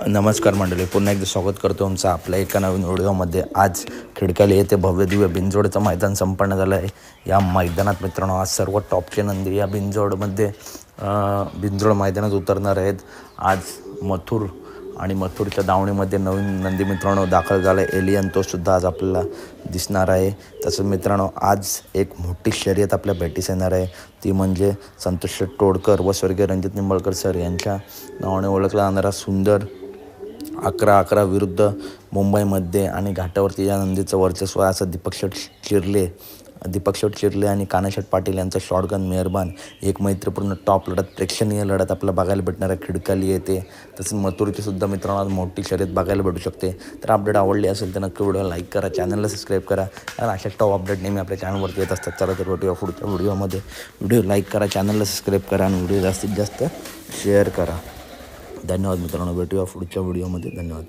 नमस्कार मंडळी पुन्हा एकदा स्वागत करतो तुमचं आपल्या एका नवीन व्हिडिओमध्ये. आज खिडकाली येथे भव्य दिव्य बिंजोडचं मैदान संपन्न झालं आहे. या मैदानात मित्रांनो आज सर्व टॉपचे नंदी या बिंजोडमध्ये बिंजोड मैदानात उतरणार आहेत. आज मथुर आणि मथुरच्या दावणीमध्ये नवीन नंदी मित्रांनो दाखल झाला आहे. एलियन तो सुद्धा आज आपल्याला दिसणार आहे. तसंच मित्रांनो आज एक मोठी शर्यत आपल्या भेटीस येणार आहे. ती म्हणजे संतोष टोडकर व स्वर्गीय रणजित निंबाळकर सर यांच्या नावाने ओळखला जाणारा सुंदर अकरा अकरा विरुद्ध मुंबईमध्ये आणि घाटावरती या नंदीचं वर्चस्व असं दीपक शेट चिरले दीपक शेट चिरले आणि कानाशेट पाटील यांचा शॉटगन मेहरबान. एक मैत्रीपूर्ण टॉप लढत प्रेक्षणीय लढत आपल्याला बघायला भेटणार आहे. खिडकाली येते. तसेच मथुरची सुद्धा मित्रांनो मोठी शर्यत बघायला भेटू शकते. तर अपडेट आवडली असेल तर नक्की व्हिडिओ लाईक करा चॅनलला सबस्क्राईब करा. आणि अशा टॉप अपडेट नेहमी आपल्या चॅनलवरती येत असतात. चला तर भेटूया पुढच्या व्हिडिओमध्ये व्हिडिओ लाईक करा चॅनलला सबस्क्राईब करा आणि व्हिडिओ जास्तीत जास्त शेअर करा. धन्यवाद मित्रांनो. भेटूया पुढच्या व्हिडिओमध्ये धन्यवाद.